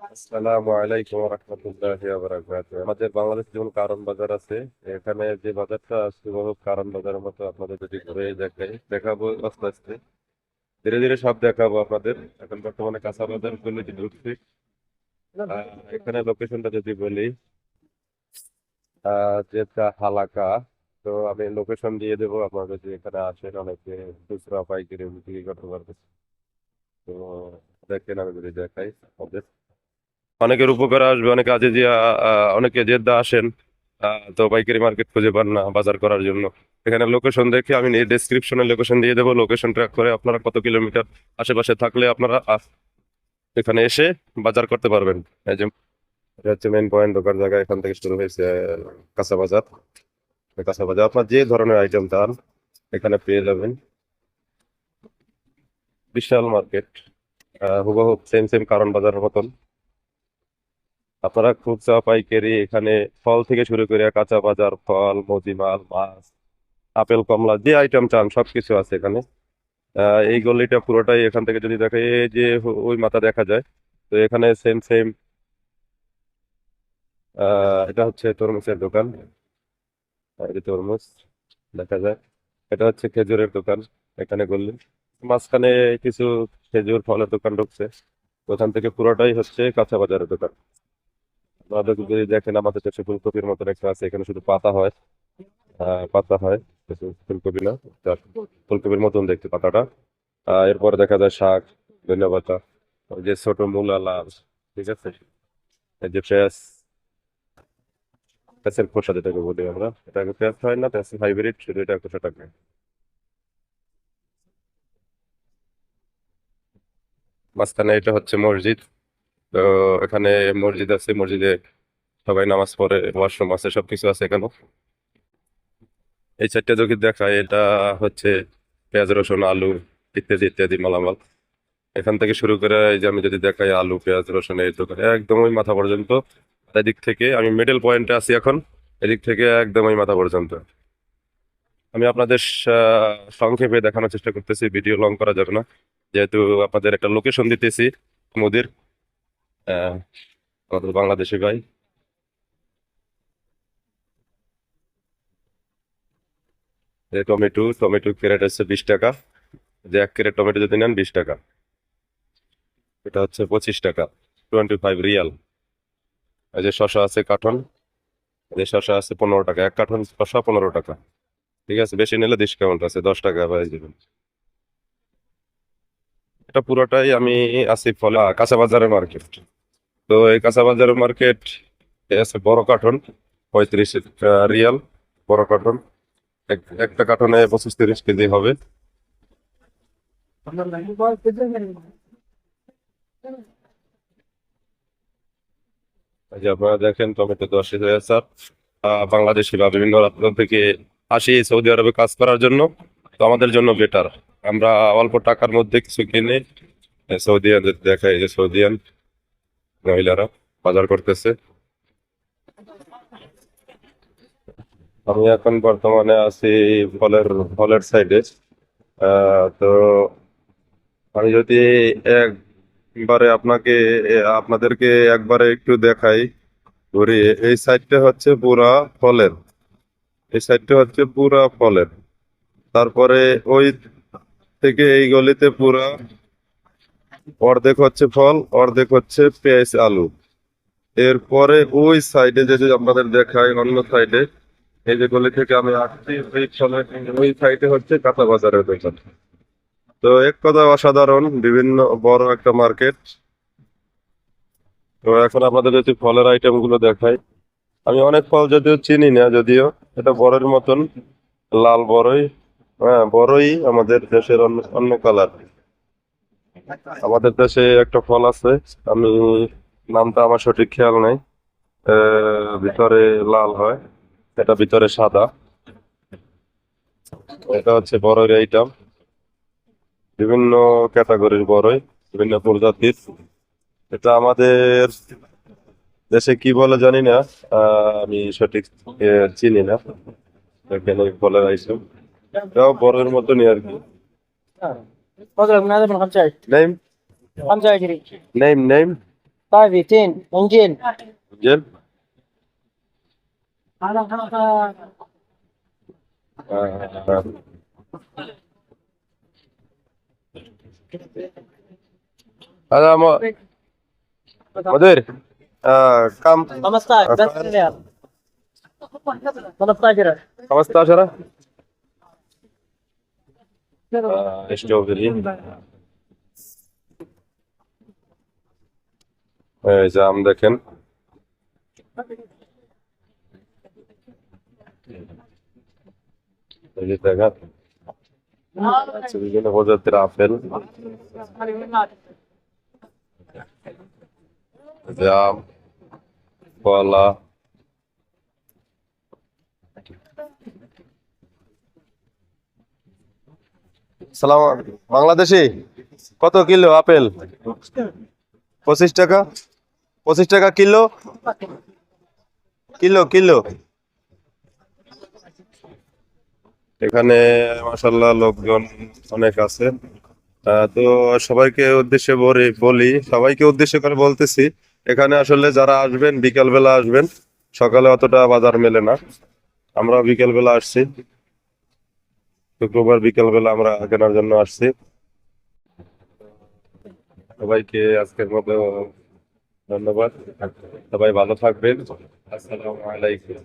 আসসালামু আলাইকুম আমাদের বাংলাদেশ যেমন কারণ বাজার আছে, এখানে যে বাজারটা কারণ বাজারের মতো আপনাদের যদি ঘুরে দেখাই, দেখাবো আস্তে আস্তে। ধীরে ধীরে সব দেখাবো আপনাদের। এখন বর্তমানে কাঁচা বাজার ঢুকছি। এখানে লোকেশনটা যদি বলি যেটা হালাকা, তো আমি লোকেশন দিয়ে দেবো আপনারা যদি এখানে আসেন অনেকে, খুচরা, পাইকারি, বিক্রি করতে পারবে তো দেখেন আমি যদি দেখাই আপনাদের অনেকের উপকার আসবে, অনেকে আজে যে অনেকে জেদ্দা আসেন তো পাইকারি মার্কেট খুঁজে পান না বাজার করার জন্য। এখানে লোকেশন দেখে আমি ডেসক্রিপশনে লোকেশন দিয়ে দেবো লোকেশন ট্র্যাক করে আপনারা কত কিলোমিটার আশেপাশে থাকলে আপনারা এখানে এসে বাজার করতে পারবেন। এই যে, এটা হচ্ছে মেন পয়েন্ট ঢোকার জায়গা এখান থেকে শুরু হয়েছে, কাঁচা বাজার। কাঁচা বাজার, আপনার যে ধরনের আইটেম চান, এখানে পেয়ে যাবেন। বিশাল মার্কেট হুবহু সেম সেম কারণ বাজারের মতন। আপনারা খুচরা পাইকারি এখানে ফল থেকে শুরু করে কাঁচা বাজার, ফল মজিমাল মাছ, আপেল, কমলা, যে আইটেম চান সবকিছু আছে এখানে। এই গলিটা পুরোটাই এখান থেকে যদি দেখে, এই যে ওই মাথা দেখা যায়, তো এখানে সেম সেম এটা হচ্ছে তরমুজের দোকান। তরমুজ, দেখা যায়। এটা হচ্ছে খেজুরের দোকান, এখানে গলি। মাঝখানে কিছু খেজুর ফলের দোকান ঢুকছে। ওখান থেকে পুরোটাই হচ্ছে কাঁচা বাজারের দোকান। যদি দেখেন আমাদের দেশে ফুলকপির মতন একটা আছে, এখানে শুধু পাতা হয়। পাতা হয়। ফুলকপি না? ফুলকপির মতন দেখতে পাতাটা। এরপর দেখা যায় শাক ধনিয়া পাতা যে ছোট মূলা লাল ঠিক আছে? এই যে পেঁয়াজ, পেঁয়াজের খোসা যেটাকে বলি আমরা, এটাকে পেঁয়াজ হয় না, পেঁয়াজ হাইব্রিড, শুধু এটা খোসাটাকে মাঝখানে এটা হচ্ছে মসজিদ। তো এখানে মসজিদ আছে, মসজিদে সবাই নামাজ পড়ে ওয়াশরুম আছে, সবকিছু আছে এখানে। এই চারটা যদি দেখায় এটা হচ্ছে পেঁয়াজ, রসুন, আলু, ইত্যাদি ইত্যাদি মালামাল। এখান থেকে শুরু করে এই যে আমি যদি দেখাই আলু, পেঁয়াজ, রসুন, এই দোকান একদম ওই মাথা পর্যন্ত। এদিক থেকে আমি মিডল পয়েন্টে আছি এখন, এদিক থেকে একদম ওই মাথা পর্যন্ত। আমি আপনাদের সংক্ষেপে দেখানোর চেষ্টা করতেছি ভিডিও লং করা যাবে না। যেহেতু আপনাদের একটা লোকেশন দিতেছি মোদির আমাদের বাংলাদেশি ভাই। টমেটো টমেটো ক্যারেট হচ্ছে বিশ টাকা। যে এক ক্যারেট টমেটো যদি নেন বিশ টাকা। এটা হচ্ছে পঁচিশ টাকা টোয়েন্টি ফাইভ রিয়াল এই যে শশা আছে এই যে শশা আছে পনেরো টাকা। এক কার্টন শশা পনেরো টাকা। ঠিক আছে, বেশি নিলে ডিসকাউন্ট আছে, দশ টাকা পাই যাবেন এটা পুরোটাই আমি আছি ফলে কাঁচা বাজারের মার্কেট তো এই কাঁচা বাজারের মার্কেট আছে বড় কার্টন পঁয়ত্রিশ রিয়াল বড় কার্টন একটা কার্টনে পঁচিশ তিরিশ কেজি হবে। আপনারা দেখেন টমেটো দশ হাজার স্যার। বাংলাদেশি বা বিভিন্ন রাজ্য থেকে আসি সৌদি আরবে কাজ করার জন্য। তো আমাদের জন্য বেটার আমরা অল্প টাকার মধ্যে কিছু কিনে এ, সৌদিয়ান দেখাই যে সৌদিয়ান মহিলারা বাজার করতেছে। আমি এখন বর্তমানে আছি ফলের ফলের সাইডে তো আমি যদি একবারে আপনাকে, আপনাদেরকে একবারে একটু দেখাই ঘুরিয়ে এই সাইডটা হচ্ছে পুরা ফলের। এই সাইডটা হচ্ছে পুরা ফলের। তারপরে ওই থেকে এই গলিতে পুরা অর্ধেক হচ্ছে ফল, অর্ধেক হচ্ছে পেঁয়াজ, আলু। এরপরে ওই সাইডে যে আপনাদের দেখাই, অন্য সাইডে এই যে গলি থেকে আমি আসছি, ওই ওই সাইডে হচ্ছে কাঁচা বাজারের দোকান। তো এক কথা অসাধারণ, বিভিন্ন বড় একটা মার্কেট তো এখন আপনাদের যদি ফলের আইটেমগুলো দেখাই, আমি অনেক ফল যদিও চিনি না, যদিও এটা বড়ের মতন, লাল বড়ই হ্যাঁ বড়ই আমাদের দেশের অন্য অন্য কালার আমাদের দেশে একটা ফল আছে, আমি নামটা আমার সঠিক খেয়াল নাই। ভিতরে লাল হয়, এটা ভিতরে সাদা। এটা হচ্ছে বড়ের আইটেম বিভিন্ন ক্যাটাগরির বড়ই, বিভিন্ন প্রজাতির। এটা আমাদের দেশে কি বলে জানি না আমি সঠিক চিনি না। এখানে ফলের আইটেম এটাও বড়ের মতনই আর কি। مضرب من هذا من 25 نايم. 25 نايم نايم. طيب تين انجيل. انجيل. آه. هذا ما مدير. آه، كم؟ 15 بس 15 15 آه، إيش جو في الهند؟ إذا عندك هنا ده والله. সালাম বাংলাদেশি? কত কিলো আপেল? পঁচিশ টাকা। পঁচিশ টাকা কিলো? Kilo kilo. এখানে মাসাল্লাহ লোকজন অনেক আছে। তো সবাইকে উদ্দেশ্যে বলি সবাইকে উদ্দেশ্য করে বলতেছি। এখানে আসলে যারা আসবেন বিকাল বেলা আসবেন, সকালে অতটা বাজার মেলে না। আমরা বিকেলবেলা আসছি। শুক্রবার বিকেল বেলা আমরা কেনার জন্য আসছি। সবাইকে আজকের মতো ধন্যবাদ। সবাই ভালো থাকবেন। আসসালামু আলাইকুম।